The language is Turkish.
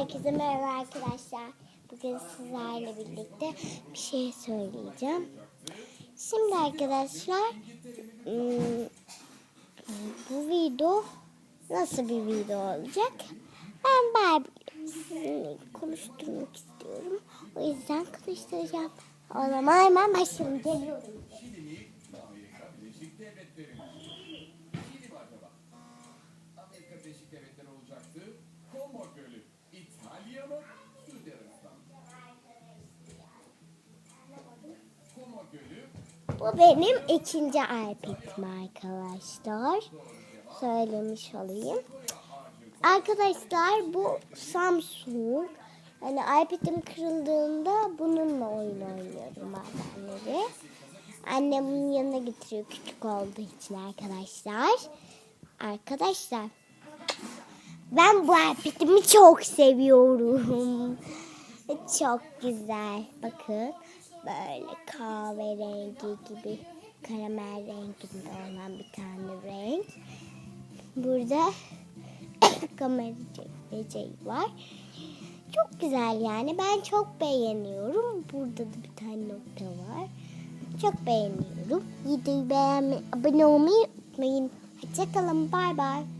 Herkese merhaba arkadaşlar. Bugün sizlerle birlikte bir şey söyleyeceğim. Şimdi arkadaşlar ım, bu video nasıl bir video olacak? Ben Barbie konuşturmak istiyorum. O yüzden konuşturacağım. O zaman hemen başlayalım. Geliyorum. Bu benim ikinci iPad'im arkadaşlar. Söylemiş olayım. Arkadaşlar bu Samsung. Hani iPad'im kırıldığında bununla oyun oynuyorum bazenleri. Annem bunun yanına getiriyor küçük olduğu için arkadaşlar. Arkadaşlar ben bu iPad'imi çok seviyorum. Çok güzel. Bakın böyle kahverengi gibi karamel renginde olan bir tane renk. Burada kamera çekmeceği var. Çok güzel yani. Ben çok beğeniyorum. Burada da bir tane nokta var. Çok beğeniyorum. Videoyu beğenmeyi, abone olmayı unutmayın. Hoşçakalın. Bay bay.